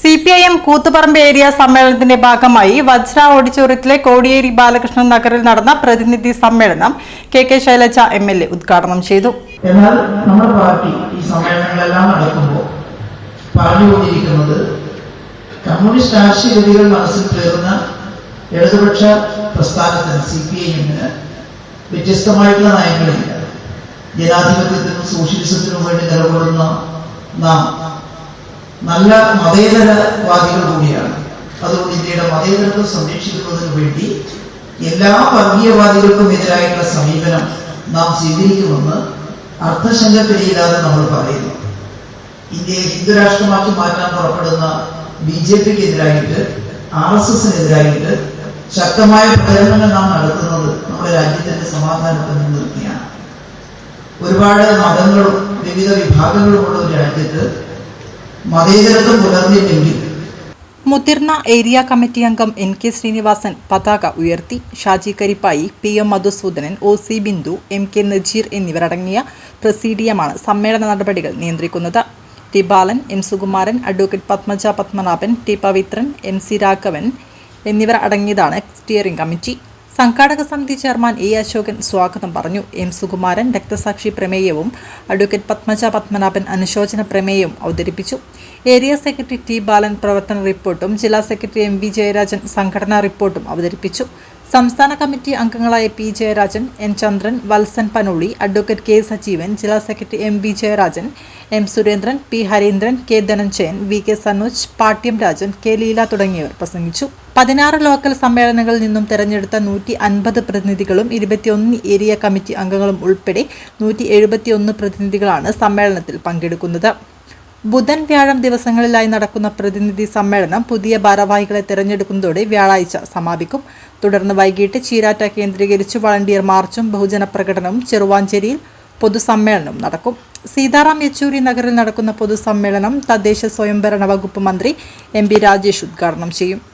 C P I M Koothuparamba area സമ്മേളനത്തിന്റെ ഭാഗമായി വജ്ര ഓഡിറ്റോറിയത്തിലെ കോടിയേരി ബാലകൃഷ്ണൻ നഗറിൽ നടന്ന പ്രതിനിധി സമ്മേളനം K K Shailaja M L A ഉദ്ഘാടനം ചെയ്തു. എന്നാൽ നമ്മുടെ പാർട്ടി ഈ സമ്മേളനങ്ങളെല്ലാം നടക്കുമ്പോൾ പറഞ്ഞുകൊണ്ടിരിക്കുന്നത് കമ്മ്യൂണിസ്റ്റ് ആശയഗതികൾ മനസ്സിൽ പേറുന്ന ഇടതുപക്ഷ പ്രസ്ഥാനത്തിന് സി പി ഐ എമ്മിന് വ്യത്യസ്തമായിട്ടുള്ള നയങ്ങളില്ല. ജനാധിപത്യത്തിനും സോഷ്യലിസത്തിനും വേണ്ടി നിലകൊള്ളുന്ന നാം നല്ല മതേതരവാദികൾ കൂടിയാണ്. അതുകൊണ്ട് ഇന്ത്യയുടെ മതേതരത്വം സംരക്ഷിക്കുന്നതിന് വേണ്ടി എല്ലാ വർഗീയവാദികൾക്കും എതിരായിട്ടുള്ള സമീപനം നാം സ്വീകരിക്കുമെന്ന് അർത്ഥശങ്കക്കിടയില്ലാതെ നമ്മൾ പറയുന്നു. ഇന്ത്യയെ ഹിന്ദുരാഷ്ട്രമാക്കി മാറ്റാൻ പുറപ്പെടുന്ന ബി ജെ പിക്ക് എതിരായിട്ട് ആർ എസ് എസിനെതിരായിട്ട് ശക്തമായ പ്രചരണങ്ങൾ നാം നടത്തുന്നത് നമ്മുടെ രാജ്യത്തിന്റെ സമാധാനത്തെ മുൻനിർത്തിയാണ് ഒരുപാട് മതങ്ങളും വിവിധ വിഭാഗങ്ങളുമുള്ള ഒരു രാജ്യത്ത് മതേതരത്വം പുലർന്നില്ലെങ്കിൽ മുതിർന്ന ഏരിയ കമ്മിറ്റി അംഗം എൻ കെ ശ്രീനിവാസൻ പതാക ഉയർത്തി Shaji Karippayi P M Madhusoodanan O C Bindu M K Najeer എന്നിവരടങ്ങിയ പ്രസീഡിയമാണ് സമ്മേളന നടപടികൾ നിയന്ത്രിക്കുന്നത്. T Balan M Sukumaran advocate Padmaja Padmanabhan T Pavithran M C Raghavan എന്നിവർ അടങ്ങിയതാണ് സ്റ്റിയറിംഗ് കമ്മിറ്റി സംഘാടക സമിതി ചെയർമാൻ എ അശോകൻ സ്വാഗതം പറഞ്ഞു. എം സുകുമാരൻ രക്തസാക്ഷി പ്രമേയവും അഡ്വക്കേറ്റ് പത്മജ പത്മനാഭൻ അനുശോചന പ്രമേയവും അവതരിപ്പിച്ചു. ഏരിയ സെക്രട്ടറി ടി ബാലൻ പ്രവർത്തന റിപ്പോർട്ടും ജില്ലാ സെക്രട്ടറി എം വി ജയരാജൻ സംഘടനാ റിപ്പോർട്ടും അവതരിപ്പിച്ചു. സംസ്ഥാന കമ്മിറ്റി അംഗങ്ങളായ P Jayarajan N Chandran Valsan Panoli advocate K Sajeevan ജില്ലാ secretary M V Jayarajan M Surendran P Harindran K Dhananjayan V K Sanoj Pattiam Rajan K Leela തുടങ്ങിയവർ പ്രസംഗിച്ചു. പതിനാറ് ലോക്കൽ സമ്മേളനങ്ങളിൽ നിന്നും തെരഞ്ഞെടുത്ത നൂറ്റി അൻപത് പ്രതിനിധികളും ഇരുപത്തിയൊന്ന് ഏരിയ കമ്മിറ്റി അംഗങ്ങളും ഉൾപ്പെടെ നൂറ്റി എഴുപത്തിയൊന്ന് പ്രതിനിധികളാണ് സമ്മേളനത്തിൽ പങ്കെടുക്കുന്നത്. ബുധൻ വ്യാഴം ദിവസങ്ങളിലായി നടക്കുന്ന പ്രതിനിധി സമ്മേളനം പുതിയ ഭാരവാഹികളെ തിരഞ്ഞെടുക്കുന്നതോടെ വ്യാഴാഴ്ച സമാപിക്കും. തുടർന്ന് വൈകിട്ട് ചീരാറ്റ കേന്ദ്രീകരിച്ച് വളണ്ടിയർ മാർച്ചും ബഹുജന പ്രകടനവും ചെറുവാഞ്ചേരിയിൽ പൊതുസമ്മേളനവും നടക്കും. സീതാറാം യെച്ചൂരി നഗറിൽ നടക്കുന്ന പൊതുസമ്മേളനം തദ്ദേശ സ്വയംഭരണ വകുപ്പ് മന്ത്രി എം രാജേഷ് ഉദ്ഘാടനം ചെയ്യും.